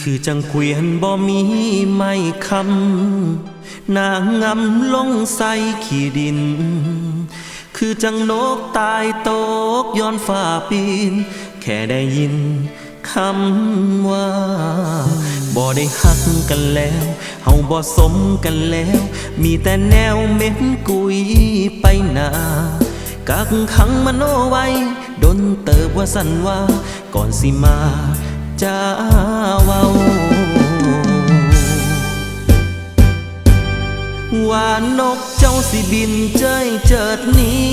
คือจังเกวียนบ่มีไม่คำนางงำลงใส่ขี้ดิน คือจังนกตายตกย้อนฝ่าปีน แค่ได้ยินคำว่าบ่ได้หักกันแล้ว เฮาบ่สมกันแล้ว มีแต่แนวเม็นกุยไปหนากักขังมโนไว้ นเติบว่าสันว่า ก่อนสิมาจะเว้าว่านกเจ้าสิบินเจ้ยเจิดหนี้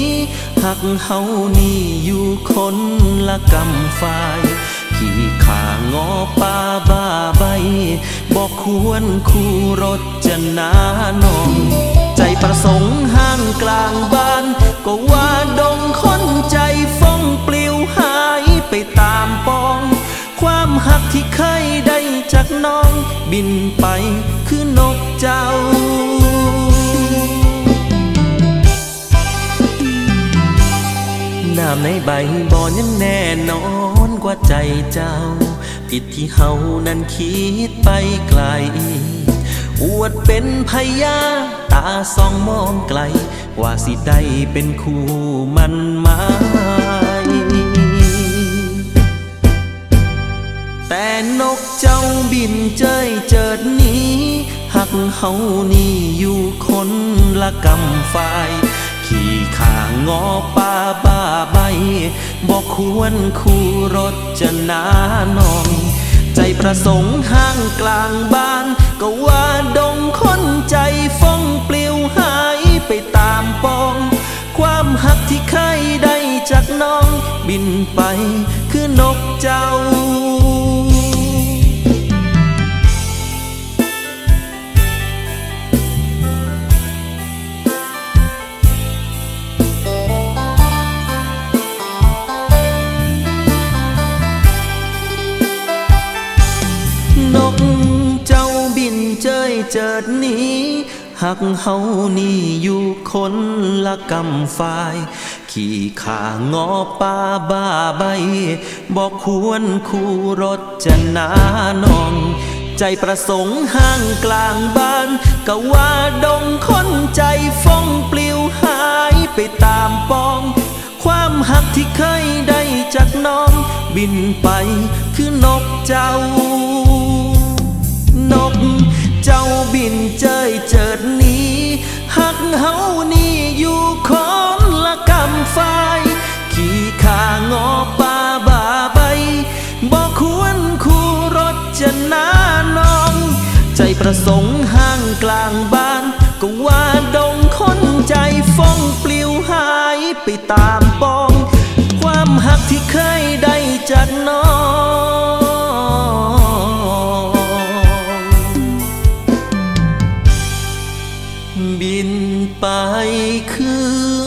หักเฮานี่อยู่คนละกำฝ่ายขี่ขางอป่าบ้าใบบอกควรคู่รถจะนานอง ใจประสงค์ห้างกลางบ้ จากน้องบินไปคือนกเจ้าน้ำในใบบอนยังแน่นอนกว่าใจเจ้า ผิดที่เฮานั้นคิดไปไกล อวดเป็นพยาตาส่องมองไกล ว่าสิได้เป็นคู่มันมา นกเจ้าบินเจยเจิดหนี้หักเฮานี่อยู่คนละกำฝ่าย ขี่ขางงอป่าบ้าใบบอกควรคู่รถจะนานอง ใจประสงค์ห้างกลางบ้าน ก็ว่าดงคนใจฟ้องปลิวหายไปตามปอง ความหักที่เคยได้จากน้อง บินไปคือนกเจ้า เจิดหนี้หักเฮานี่อยู่คนละกำฝ่าย ขี่ขางอป่าบ้าใบ บอกควรคู่รถจะนานอง ใจประสงค์ห้างกลางบ้านก็ว่าดงคนใจฟ้องปลิวหายไปตามปอง ความหักที่เคยได้จากน้อง บินไปคือนกเจ้า บินเจยเจิดหนี้หักเฮานี่อยู่คนละกำฝ่ายขี่ขางอป่าบาใบบอกควรคู่รถจะนานอง ใจประสงค์ห้างกลางบ้านก็ว่าดงคนใจฟ้องปลิวหายไปตามปอง ความหักที่เคยได้จากน้อง บินไปคือ